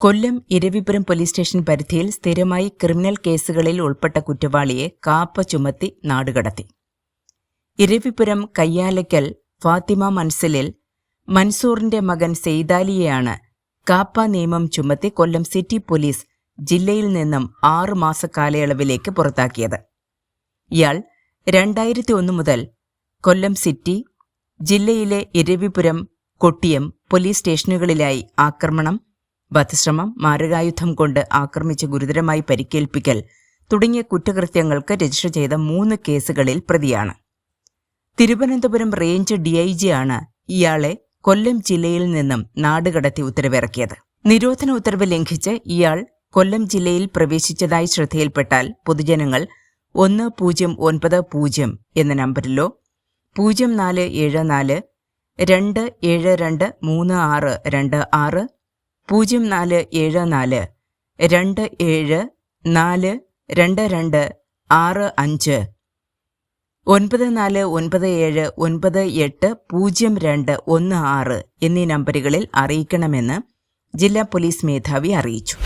കൊല്ലം Eravipuram police station പരിധിയിൽ സ്ഥിരമായി criminal കേസുകളിൽ ഉൾപ്പെട്ട കുറ്റവാളിയെ കാപ്പ ചുമത്തി നാടുകടത്തി. ഇരവിപുരം കയ്യാലയ്ക്കൽ ഫാത്തിമ മൻസലിൽ മൻസൂറിന്റെ മകൻ സെയ്താലിയെയാണ് കാപ്പ നിയമം ചുമത്തി കൊല്ലം സിറ്റി പോലീസ് ജില്ലയിൽ നിന്നും ആറു മാസ കാലയളവിലേക്ക് പുറത്താക്കിയത്. ഇയാൾ രണ്ടായിരത്തി ഒന്ന് മുതൽ കൊല്ലം സിറ്റി ജില്ലയിലെ ഇരവിപുരം കൊട്ടിയം പോലീസ് സ്റ്റേഷനുകളിലായി ആക്രമണം വധശ്രമം മാരകായുധം കൊണ്ട് ആക്രമിച്ച് ഗുരുതരമായി പരിക്കേൽപ്പിക്കൽ തുടങ്ങിയ കുറ്റകൃത്യങ്ങൾക്ക് രജിസ്റ്റർ ചെയ്ത മൂന്ന് കേസുകളിൽ പ്രതിയാണ്. തിരുവനന്തപുരം റേഞ്ച് ഡിഐജിയാണ് ഇയാളെ കൊല്ലം ജില്ലയിൽ നിന്നും നാടുകടത്തി ഉത്തരവിറക്കിയത്. നിരോധന ഉത്തരവ് ലംഘിച്ച് ഇയാൾ കൊല്ലം ജില്ലയിൽ പ്രവേശിച്ചതായി ശ്രദ്ധയിൽപ്പെട്ടാൽ പൊതുജനങ്ങൾ ഒന്ന് പൂജ്യം ഒൻപത് പൂജ്യം എന്ന നമ്പറിലോ പൂജ്യം നാല് ഏഴ് നാല് രണ്ട് ഏഴ് രണ്ട് മൂന്ന് ആറ് രണ്ട് ആറ് പൂജ്യം നാല് ഏഴ് നാല് രണ്ട് ഏഴ് നാല് രണ്ട് രണ്ട് ആറ് അഞ്ച് ഒൻപത് നാല് ഒൻപത് ഏഴ് ഒൻപത് എട്ട് പൂജ്യം രണ്ട് ഒന്ന് ആറ് എന്നീ നമ്പറുകളിൽ അറിയിക്കണമെന്ന് ജില്ലാ പോലീസ് മേധാവി അറിയിച്ചു.